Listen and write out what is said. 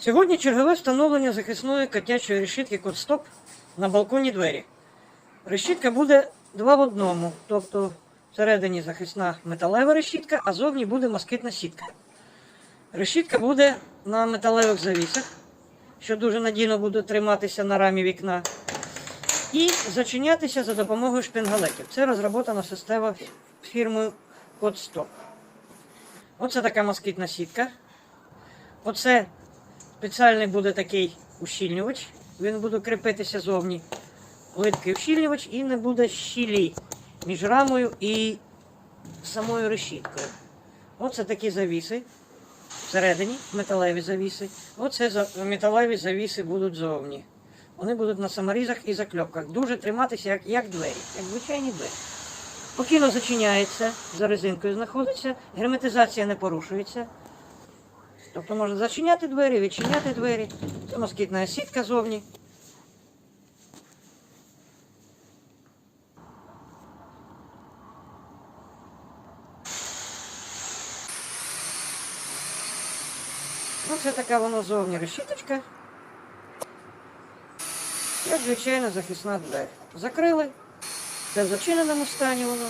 Сьогодні чергове встановлення захисної котячої решітки Кодстоп на балконі двері. Решітка буде два в одному, тобто всередині захисна металева решітка, а зовні буде москитна сітка. Решітка буде на металевих завісах, що дуже надійно буде триматися на рамі вікна, і зачинятися за допомогою шпингалетів. Це розроблена система фірмою Кодстоп. Оце така москитна сітка. Оце спеціальний буде такий ущільнювач. Він буде кріпитися зовні. Липкий ущільнювач і не буде щілі між рамою і самою решіткою. Оце такі завіси. Всередині металеві завіси. Оце металеві завіси будуть зовні. Вони будуть на саморізах і закльопках. Дуже триматися, як, як двері, як звичайні двері. Спокійно зачиняється, за резинкою знаходиться, герметизація не порушується. Тобто можна зачиняти двері, відчиняти двері. Це москітна сітка зовні. Ну, це така воно зовні решіточка. Як звичайно захисна двері. Закрили. Це в зачиненому стані воно.